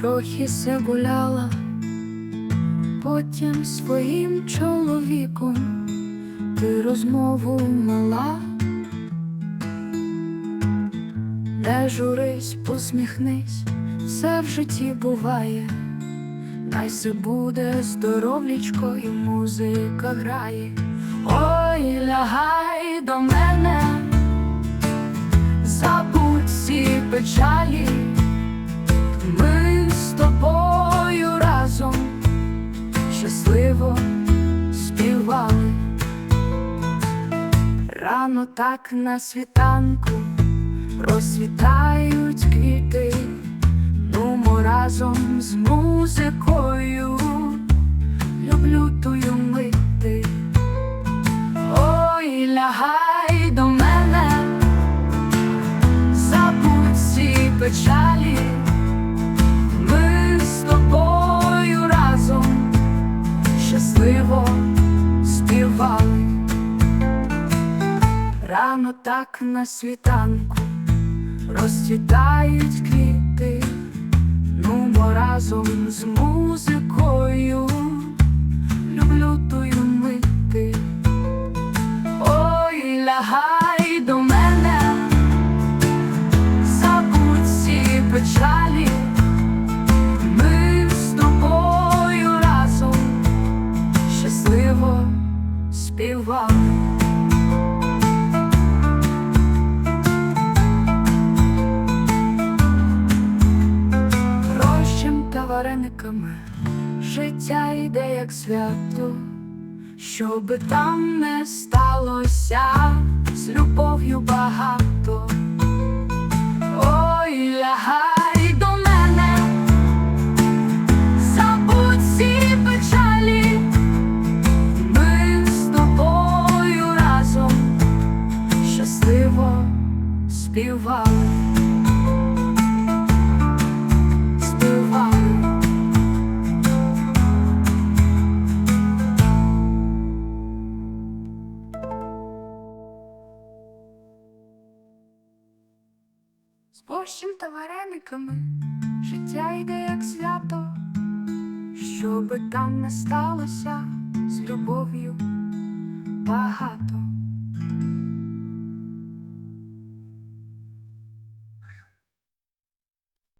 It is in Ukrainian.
трохи се гуляла, потім своїм чоловіком ти розмову мала. Не журись, посміхнись, все в житті буває, най се буде здоровлічко і музика грає. Ой, лягай до мене, забудь всі печалі, Рано так на світанку. Розцвітають квіти, нумо разом з музикою, люблю тую мити. Ой, лягай до мене, забудь всі печалі, Рано так на світанку розцвітають квіти, нумо разом з музикою, люблю тую мити. Ой, лягай до мене, забудь всі печалі, ми з тобою разом щасливо співали. Варениками. Життя йде як свято, щоби там не сталося, з любов'ю багато. Борщем та варениками життя йде як свято, що би там не сталося з любов'ю багато.